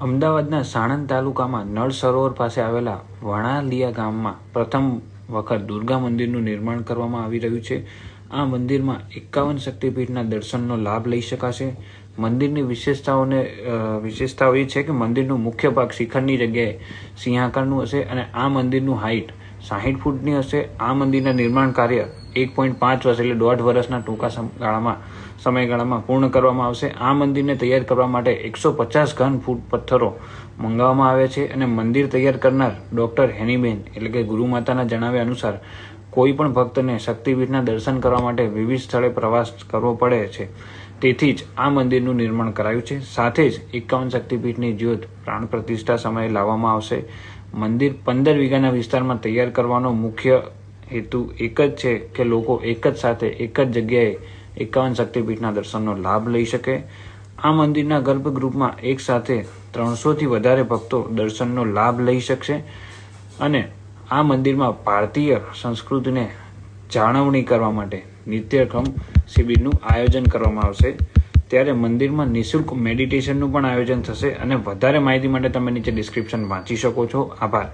અમદાવાદના સાણંદ તાલુકામાં નળ સરોવર પાસે આવેલા વણાલિયા ગામમાં પ્રથમ વખત દુર્ગા મંદિરનું નિર્માણ કરવામાં આવી રહ્યું છે. આ મંદિરમાં એકાવન શક્તિપીઠના દર્શનનો લાભ લઈ શકાશે. મંદિરની વિશેષતાઓને વિશેષતાઓ એ છે કે મંદિરનું મુખ્ય ભાગ શિખરની જગ્યાએ સિંહાકારનું હશે અને આ મંદિરનું હાઇટ સાહીઠ ફૂટની હશે. આ મંદિરના નિર્માણ કાર્ય એક પોઈન્ટ પાંચ વર્ષ એટલે દોઢ વર્ષના ટૂંકા સમગાળામાં સમયગાળામાં પૂર્ણ કરવામાં આવશે. આ મંદિરને તૈયાર કરવા માટે એકસો પચાસ ઘન ફૂટ પથ્થરો મંગાવવામાં આવે છે અને મંદિર તૈયાર કરનાર ડૉક્ટર હેનીબેન એટલે કે ગુરુમાતાના જણાવ્યા અનુસાર કોઈ પણ ભક્તને શક્તિપીઠના દર્શન કરવા માટે વિવિધ સ્થળે પ્રવાસ કરવો પડે છે. તેથી જ આ મંદિરનું નિર્માણ કરાયું છે. સાથે જ એકાવન શક્તિપીઠની જ્યોત પ્રાણ પ્રતિષ્ઠા સમયે લાવવામાં આવશે. મંદિર પંદર વીઘાના વિસ્તારમાં તૈયાર કરવાનો મુખ્ય હેતુ એક જ છે કે લોકો એક જ સાથે એક જ જગ્યાએ એકાવન શક્તિપીઠના દર્શનનો લાભ લઈ શકે. આ મંદિરના ગર્ભગૃહમાં એક સાથે ત્રણસોથી વધારે ભક્તો દર્શનનો લાભ લઈ શકશે અને આ મંદિરમાં ભારતીય સંસ્કૃતિને જાળવણી કરવા માટે નિત્યક્રમ શિબિરનું આયોજન કરવામાં આવશે. ત્યારે મંદિરમાં નિઃશુલ્ક મેડિટેશનનું પણ આયોજન થશે અને વધારે માહિતી માટે તમે નીચે ડિસ્ક્રિપ્શન વાંચી શકો છો. આભાર.